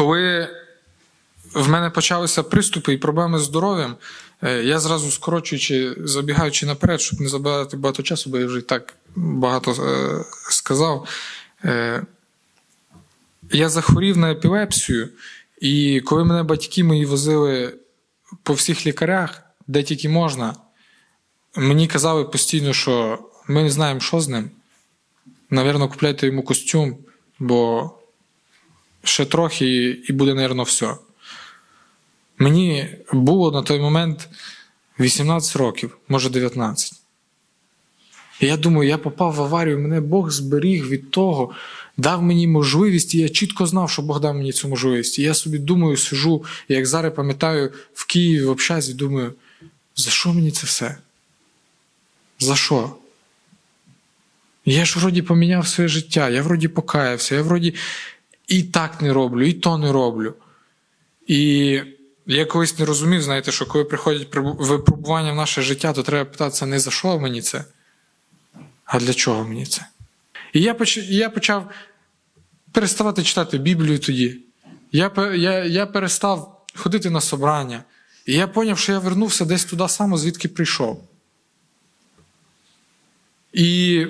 коли в мене почалися приступи і проблеми з здоров'ям, е, я зразу скорочуючи, забігаючи наперед, щоб не забирати багато часу, бо я вже і так багато е, сказав. Е, я захворів на епілепсію, і коли мене батьки мої возили по всіх лікарях, де тільки можна, мені казали постійно, що ми не знаємо, що з ним. Навірно, купляйте йому костюм, бо ще трохи і буде, навірно, все. Мені було на той момент 18 років, може 19. І я думаю, я попав в аварію, мене Бог зберіг від того, дав мені можливість, і я чітко знав, що Бог дав мені цю можливість. І я собі думаю, сижу, як зараз пам'ятаю, в Києві в общазі, думаю, за що мені це все? За що? Я ж вроді поміняв своє життя, я вроді покаявся, я вроді і так не роблю, і то не роблю. І я колись не розумів, знаєте, що коли приходять випробування в наше життя, то треба питатися не за що мені це, а для чого мені це. І я почав, я почав переставати читати Біблію тоді. Я, я, я перестав ходити на собрання. І я зрозумів, що я вернувся десь туди само, звідки прийшов. І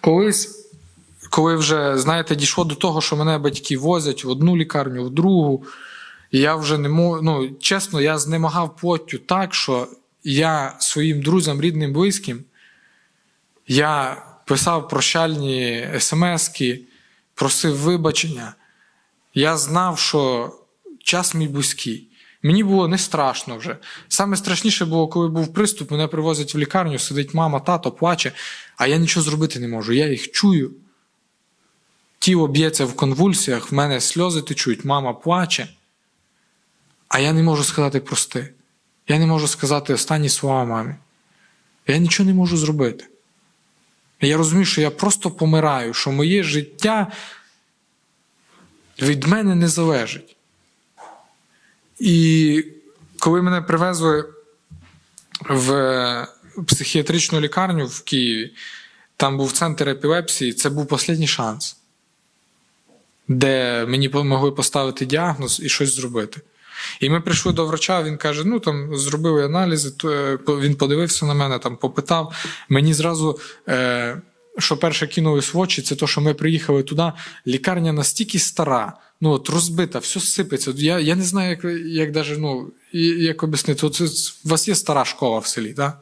колись, коли вже, знаєте, дійшло до того, що мене батьки возять в одну лікарню, в другу, і я вже не можу, ну, чесно, я знемагав плоттю так, що я своїм друзям, рідним, близьким, я писав прощальні смски, просив вибачення. Я знав, що час мій близький. Мені було не страшно вже. Саме страшніше було, коли був приступ, мене привозять в лікарню, сидить мама, тато, плаче, а я нічого зробити не можу. Я їх чую. Тіло б'ється в конвульсіях, в мене сльози течуть, мама плаче. А я не можу сказати прости. Я не можу сказати останні слова мамі. Я нічого не можу зробити. Я розумію, що я просто помираю, що моє життя від мене не залежить. І коли мене привезли в психіатричну лікарню в Києві, там був центр епілепсії, це був останній шанс, де мені могли поставити діагноз і щось зробити. І ми прийшли до врача, він каже: ну там зробили аналізи, е, він подивився на мене, там попитав. Мені зразу, е, що перше кинулось в очі, це то, що ми приїхали туди. Лікарня настільки стара, ну от розбита, все сипеться. Я, я не знаю, як, як даже, ну, як об'яснити. От, у вас є стара школа в селі, так?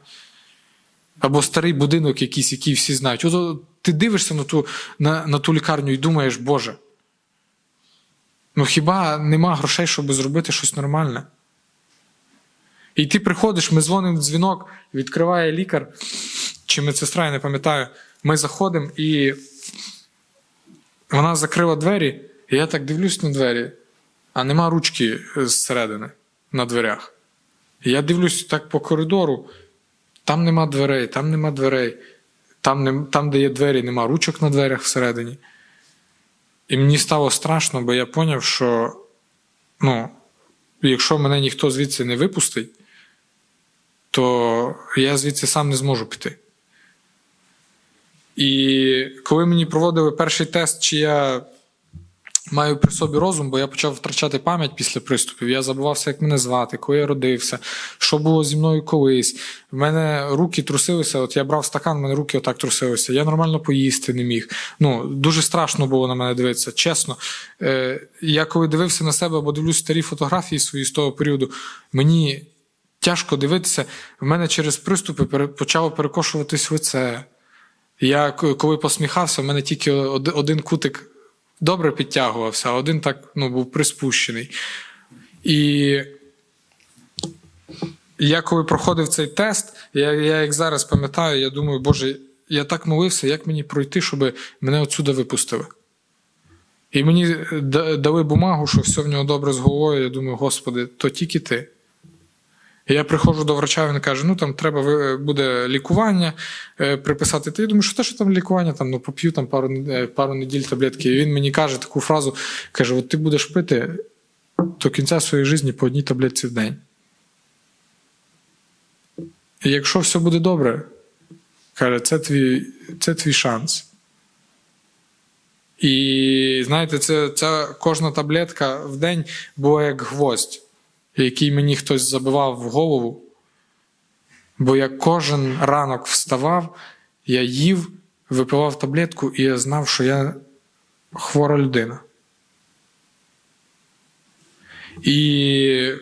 Або старий будинок якийсь, який всі знають. От, от ти дивишся на ту, на, на ту лікарню і думаєш, Боже. Ну хіба нема грошей, щоб зробити щось нормальне? І ти приходиш, ми дзвонимо в дзвінок, відкриває лікар чи медсестра, я не пам'ятаю. Ми заходимо і вона закрила двері, і я так дивлюсь на двері, а нема ручки зсередини на дверях. І я дивлюсь так по коридору, там нема дверей, там нема дверей, там, не, там де є двері, нема ручок на дверях всередині. І мені стало страшно, бо я зрозумів, що ну, якщо мене ніхто звідси не випустить, то я звідси сам не зможу піти. І коли мені проводили перший тест, чи я маю при собі розум, бо я почав втрачати пам'ять після приступів. Я забувався, як мене звати, коли я родився, що було зі мною колись. В мене руки трусилися. От я брав стакан, в мене руки отак трусилися. Я нормально поїсти не міг. Ну, дуже страшно було на мене дивитися, чесно. Е, я коли дивився на себе або дивлюсь старі фотографії свої з того періоду, мені тяжко дивитися. В мене через приступи почало перекошуватись лице. Я коли посміхався, в мене тільки один кутик добре підтягувався, а один так ну, був приспущений. І я коли проходив цей тест, я, я як зараз пам'ятаю, я думаю, Боже, я так молився, як мені пройти, щоб мене отсюди випустили. І мені дали бумагу, що все в нього добре з головою. Я думаю, Господи, то тільки ти. Я приходжу до врача, він каже: ну там треба буде лікування е, приписати. Ти я думаю, що те, що там лікування, там ну поп'ю там пару, е, пару неділь таблетки. І він мені каже таку фразу: каже: От ти будеш пити до кінця своєї житті по одній таблетці в день. І якщо все буде добре, каже, це твій, це твій шанс. І знаєте, це, ця кожна таблетка в день була як гвоздь, який мені хтось забивав в голову. Бо я кожен ранок вставав, я їв, випивав таблетку, і я знав, що я хвора людина. І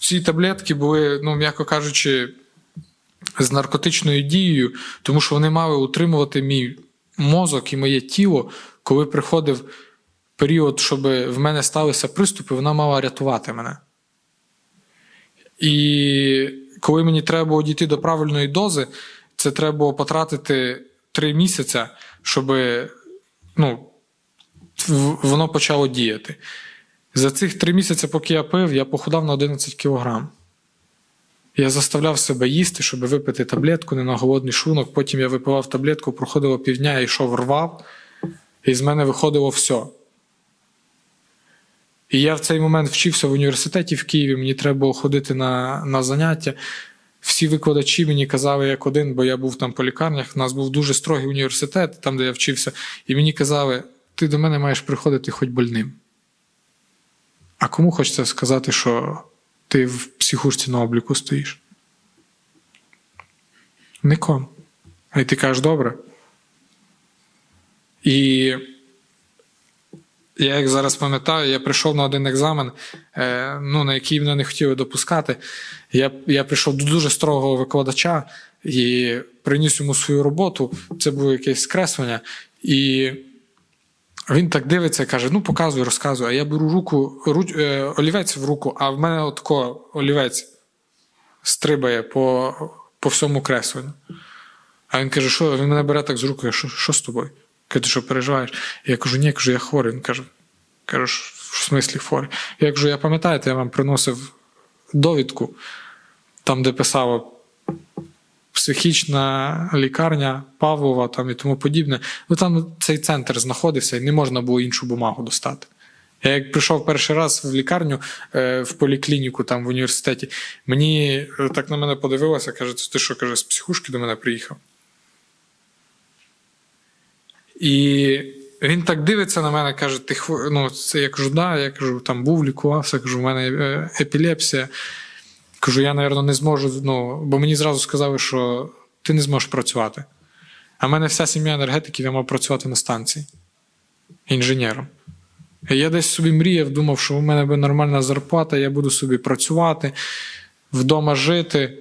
ці таблетки були, ну, м'яко кажучи, з наркотичною дією, тому що вони мали утримувати мій мозок і моє тіло, коли приходив період, щоб в мене сталися приступи, вона мала рятувати мене. І коли мені треба було дійти до правильної дози, це треба потратити три місяці, щоб ну, воно почало діяти. За цих три місяці, поки я пив, я похудав на 11 кілограм. Я заставляв себе їсти, щоб випити таблетку не на голодний шлунок. Потім я випивав таблетку, проходило півдня, я йшов рвав, і з мене виходило все. І я в цей момент вчився в університеті в Києві, мені треба було ходити на, на заняття. Всі викладачі мені казали як один, бо я був там по лікарнях. У нас був дуже строгий університет, там, де я вчився, і мені казали: ти до мене маєш приходити хоч больним. А кому хочеться сказати, що ти в психушці на обліку стоїш? Нікому. А й ти кажеш, добре. І я як зараз пам'ятаю, я прийшов на один екзамен, е, ну, на який мене не хотіли допускати. Я, я прийшов до дуже строгого викладача і приніс йому свою роботу. Це було якесь скреслення. І він так дивиться каже: ну, показуй, розказуй. А я беру руку, руч, е, олівець в руку, а в мене отко олівець стрибає по, по всьому кресленню. А він каже, що він мене бере так з руки, що, що з тобою? Каже, ти що переживаєш? Я кажу, ні, кажу, я хворий. Він каже, кажу, в смислі хворий. Я кажу, я пам'ятаєте, я вам приносив довідку, там, де писало психічна лікарня Павлова там і тому подібне. Ну там цей центр знаходився і не можна було іншу бумагу достати. Я як прийшов перший раз в лікарню е, в поліклініку там в університеті, мені е, так на мене подивилося, каже, ти що каже, з психушки до мене приїхав. І він так дивиться на мене, каже: ти хво... ну, це я кажу, да, я кажу, там був, лікувався, кажу, в мене е, епілепсія. Кажу, я, напевно, не зможу. Ну, бо мені зразу сказали, що ти не зможеш працювати. А в мене вся сім'я енергетиків, я мав працювати на станції інженером. Я десь собі мріяв, думав, що у мене буде нормальна зарплата, я буду собі працювати, вдома жити.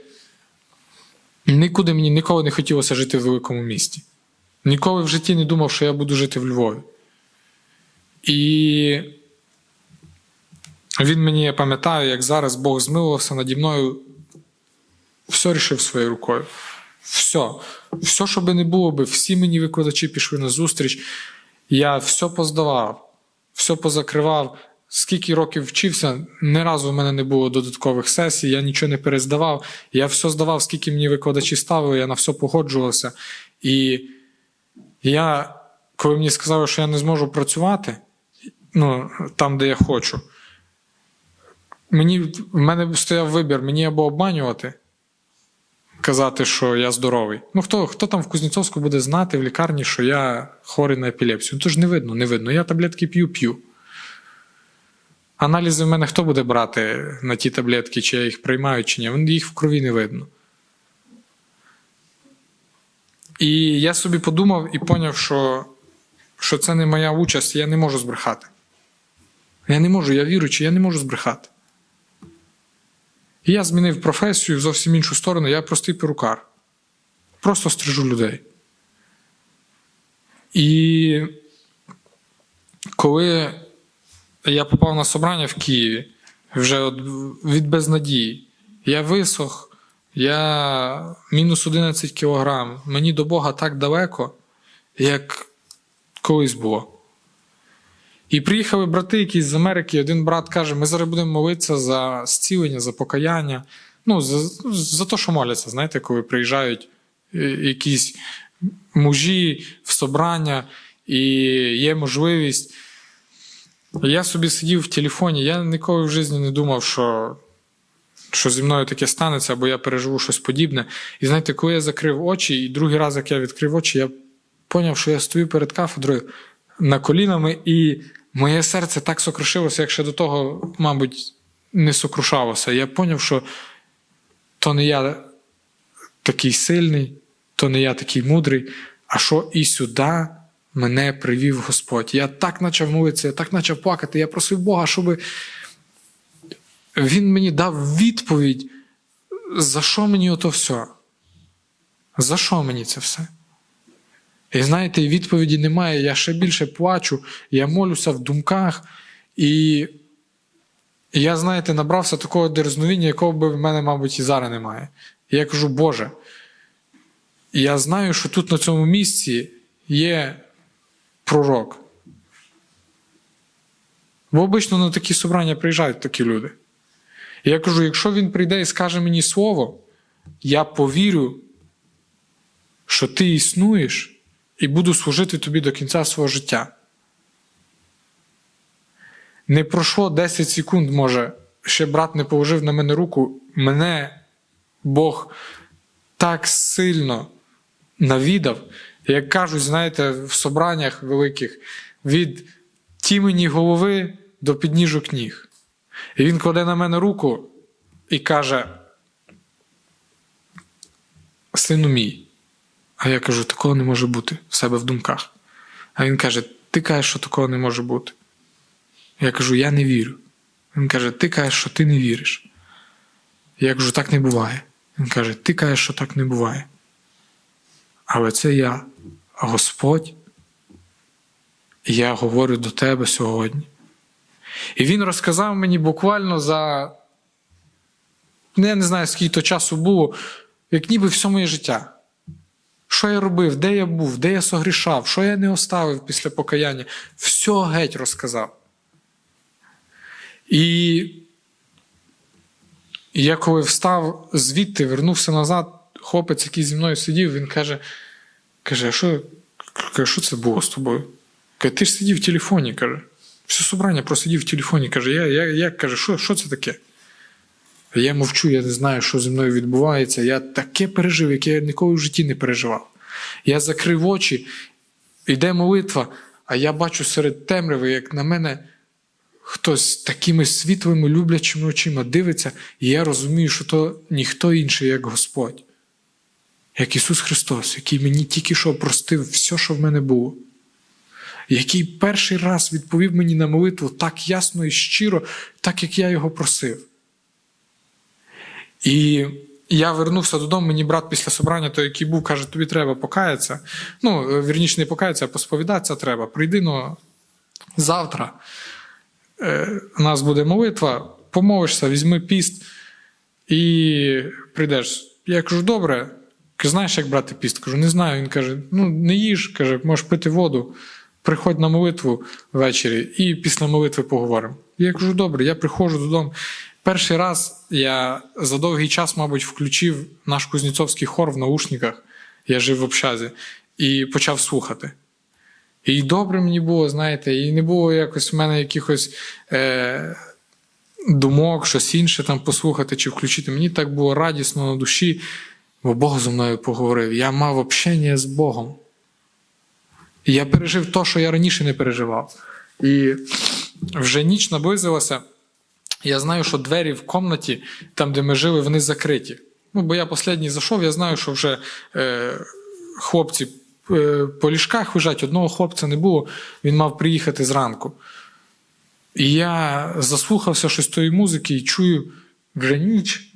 Нікуди мені ніколи не хотілося жити в великому місті. Ніколи в житті не думав, що я буду жити в Львові. І він мені, я пам'ятаю, як зараз Бог змилувався наді мною, все рішив своєю рукою. Все. Все, що би не було би, всі мені викладачі пішли на зустріч. Я все поздавав, все позакривав. Скільки років вчився, ні разу в мене не було додаткових сесій, я нічого не перездавав. Я все здавав, скільки мені викладачі ставили, я на все погоджувався. І я, коли мені сказали, що я не зможу працювати ну, там, де я хочу, мені, в мене стояв вибір: мені або обманювати, казати, що я здоровий. Ну, хто, хто там в Кузнєцовську буде знати в лікарні, що я хворий на епілепсію? Ну, то ж не видно, не видно. Я таблетки п'ю, п'ю. Аналізи в мене хто буде брати на ті таблетки, чи я їх приймаю, чи ні? Їх в крові не видно. І я собі подумав і поняв, що, що це не моя участь, я не можу збрехати. Я не можу, я віруючий, я не можу збрехати. І я змінив професію в зовсім іншу сторону, я простий перукар. Просто стрижу людей. І коли я попав на собрання в Києві вже від безнадії, я висох, я мінус 11 кілограм, мені до Бога так далеко, як колись було. І приїхали брати якісь з Америки. Один брат каже: ми зараз будемо молитися за зцілення, за покаяння. Ну, за, за те, що моляться, знаєте, коли приїжджають е, якісь мужі в собрання, і є можливість. Я собі сидів в телефоні, я ніколи в житті не думав, що, що зі мною таке станеться, або я переживу щось подібне. І знаєте, коли я закрив очі, і другий раз, як я відкрив очі, я зрозумів, що я стою перед кафедрою, на колінами, і моє серце так сокрушилося, як ще до того, мабуть, не сокрушалося. Я зрозумів, що то не я такий сильний, то не я такий мудрий, а що і сюди мене привів Господь. Я так почав молитися, я так почав плакати. Я просив Бога, щоб Він мені дав відповідь, за що мені ото все? За що мені це все? І знаєте, відповіді немає. Я ще більше плачу, я молюся в думках, і я, знаєте, набрався такого дерзновіння, якого би в мене, мабуть, і зараз немає. І я кажу, Боже, я знаю, що тут на цьому місці є пророк. Бо обично на такі собрання приїжджають такі люди. Я кажу: якщо він прийде і скаже мені слово, я повірю, що ти існуєш, і буду служити тобі до кінця свого життя. Не пройшло 10 секунд, може, ще брат не положив на мене руку. Мене Бог так сильно навідав, як кажуть, знаєте, в собраннях великих, від тімені голови до підніжок ніг. І він кладе на мене руку і каже: Сину мій. А я кажу, такого не може бути в себе в думках. А він каже: Ти кажеш, що такого не може бути. Я кажу, я не вірю. Він каже, ти кажеш, що ти не віриш. Я кажу, так не буває. Він каже, ти кажеш, що так не буває. Але це я, Господь, я говорю до тебе сьогодні. І він розказав мені буквально за, ну, я не знаю, скільки то часу було, як ніби все моє життя. Що я робив, де я був, де я согрішав, що я не оставив після покаяння, все геть розказав. І я коли встав звідти, вернувся назад, хлопець, який зі мною сидів, він каже: каже, а що, що це було з тобою? Каже, ти ж сидів в телефоні, каже. Все собрання просидів в телефоні, каже, я, я, я каже, що, що це таке? Я мовчу, я не знаю, що зі мною відбувається. Я таке пережив, яке я ніколи в житті не переживав. Я закрив очі, йде молитва, а я бачу серед темряви, як на мене хтось такими світлими, люблячими очима дивиться, і я розумію, що то ніхто інший, як Господь, як Ісус Христос, який мені тільки що простив все, що в мене було. Який перший раз відповів мені на молитву так ясно і щиро, так як я його просив. І я вернувся додому, мені брат після собрання, той, який був, каже, тобі треба покаятися. Ну, вірніше, не покаятися, а посповідатися треба. Прийди ну, завтра. Е, у нас буде молитва, помолишся, візьми піст і прийдеш. Я кажу, добре. Знаєш, як брати піст? Кажу, не знаю. Він каже: ну, не їж, каже, можеш пити воду. Приходь на молитву ввечері і після молитви поговоримо. Я кажу, добре, я приходжу додому. Перший раз я за довгий час, мабуть, включив наш кузнєцовський хор в наушниках. Я жив в общазі, і почав слухати. І добре мені було, знаєте, і не було якось в мене якихось е, думок, щось інше там послухати чи включити. Мені так було радісно на душі, бо Бог зі мною поговорив. Я мав общення з Богом. Я пережив те, що я раніше не переживав. І вже ніч наблизилася. Я знаю, що двері в кімнаті, там, де ми жили, вони закриті. Ну, бо я останній зайшов, я знаю, що вже е, хлопці е, по ліжках лежать, одного хлопця не було, він мав приїхати зранку. І я заслухався щось тої музики і чую вже ніч.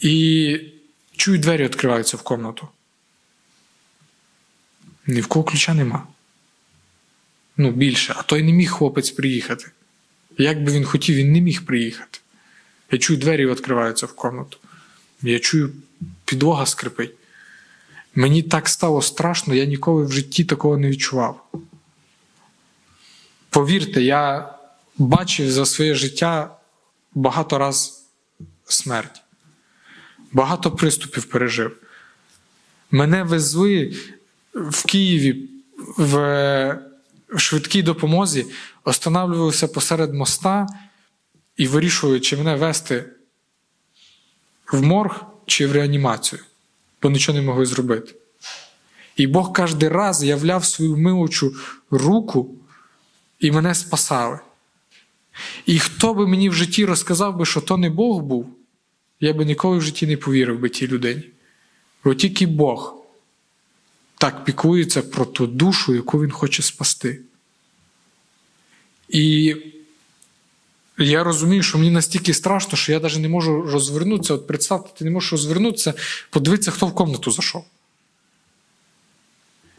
І чую, двері відкриваються в кімнату. Ні в кого ключа нема. Ну, більше, а той не міг хлопець приїхати. Як би він хотів, він не міг приїхати. Я чую, двері відкриваються в комнату. Я чую, підлога скрипить. Мені так стало страшно, я ніколи в житті такого не відчував. Повірте, я бачив за своє життя багато раз смерть, багато приступів пережив. Мене везли в Києві в швидкій допомозі, останавливалися посеред моста і вирішували, чи мене вести в морг чи в реанімацію, бо нічого не могли зробити. І Бог кожен раз являв свою милучу руку і мене спасали. І хто би мені в житті розказав би, що то не Бог був, я би ніколи в житті не повірив би тій людині. Бо тільки Бог так піклується про ту душу, яку Він хоче спасти. І я розумію, що мені настільки страшно, що я навіть не можу розвернутися. От представте, ти не можеш розвернутися, подивитися, хто в комнату зайшов.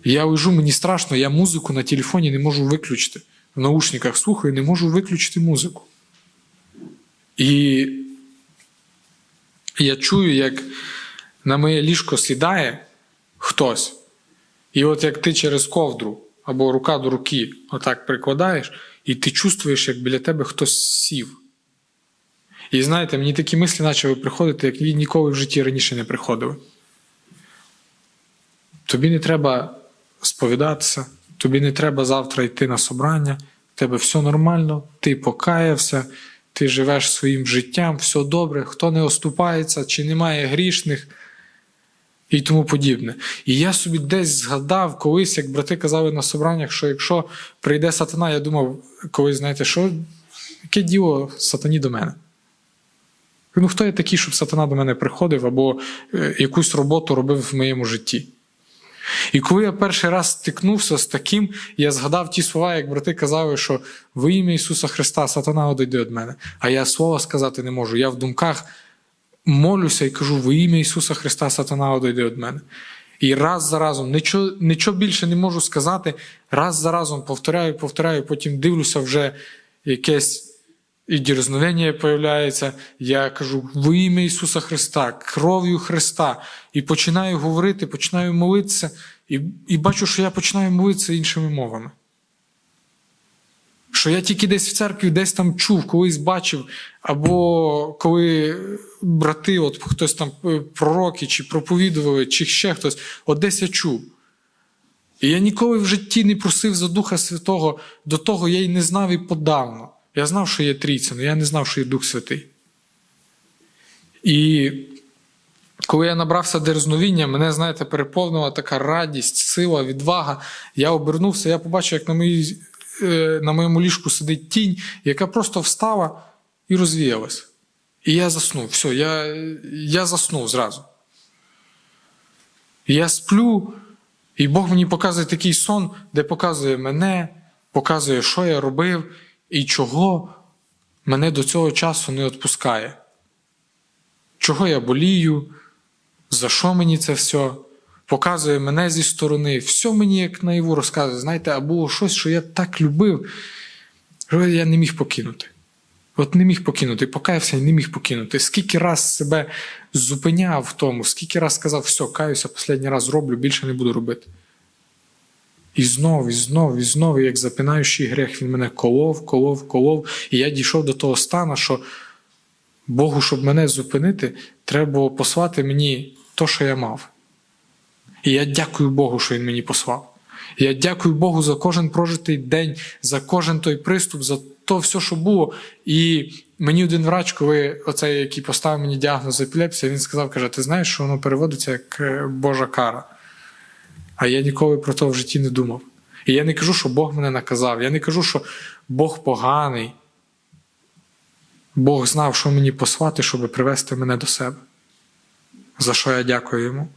Я лежу, мені страшно, я музику на телефоні не можу виключити. В наушниках слухаю, не можу виключити музику. І я чую, як на моє ліжко сідає хтось. І от як ти через ковдру або рука до руки отак прикладаєш, і ти чувствуєш, як біля тебе хтось сів. І знаєте, мені такі мислі почали приходити, як ніколи в житті раніше не приходили. Тобі не треба сповідатися, тобі не треба завтра йти на собрання, в тебе все нормально, ти покаявся, ти живеш своїм життям, все добре, хто не оступається, чи немає грішних і тому подібне. І я собі десь згадав колись, як брати казали на собраннях, що якщо прийде сатана, я думав, колись, знаєте, що яке діло сатані до мене? Ну, хто я такий, щоб сатана до мене приходив або е, якусь роботу робив в моєму житті? І коли я перший раз стикнувся з таким, я згадав ті слова, як брати казали, що во ім'я Ісуса Христа сатана одійде від мене. А я слова сказати не можу. Я в думках молюся і кажу: во ім'я Ісуса Христа сатана одійде від мене. І раз за разом, нічого, нічого більше не можу сказати, раз за разом повторяю, повторяю, потім дивлюся вже якесь. І дірзновення появляється, я кажу во ім'я Ісуса Христа, кров'ю Христа, і починаю говорити, починаю молитися, і, і бачу, що я починаю молитися іншими мовами. Що я тільки десь в церкві, десь там чув, колись бачив, або коли брати, от хтось там е, пророки, чи проповідували, чи ще хтось, от десь я чув. І я ніколи в житті не просив за Духа Святого, до того я й не знав і подавно. Я знав, що є трійця, але я не знав, що є Дух Святий. І коли я набрався дерзновіння, мене, знаєте, переповнила така радість, сила, відвага. Я обернувся, я побачив, як на, моїй, на моєму ліжку сидить тінь, яка просто встала і розвіялась. І я заснув. Все, я, я заснув зразу. Я сплю, і Бог мені показує такий сон, де показує мене, показує, що я робив і чого мене до цього часу не відпускає. Чого я болію, за що мені це все? Показує мене зі сторони, все мені як наяву розказує. Знаєте, а було щось, що я так любив, що я не міг покинути. От не міг покинути, покаявся і не міг покинути. Скільки раз себе зупиняв в тому, скільки раз сказав, все, каюся, останній раз зроблю, більше не буду робити. І знов, і знов, і знов, як запинаючий грех, він мене колов, колов, колов. І я дійшов до того стану, що Богу, щоб мене зупинити, треба було послати мені то, що я мав. І я дякую Богу, що Він мені послав. Я дякую Богу за кожен прожитий день, за кожен той приступ, за то все, що було. І мені один врач, коли оцей, який поставив мені діагноз епілепсія, він сказав: каже, ти знаєш, що воно переводиться як е, Божа кара. А я ніколи про то в житті не думав. І я не кажу, що Бог мене наказав. Я не кажу, що Бог поганий. Бог знав, що мені послати, щоб привести мене до себе. За що я дякую йому.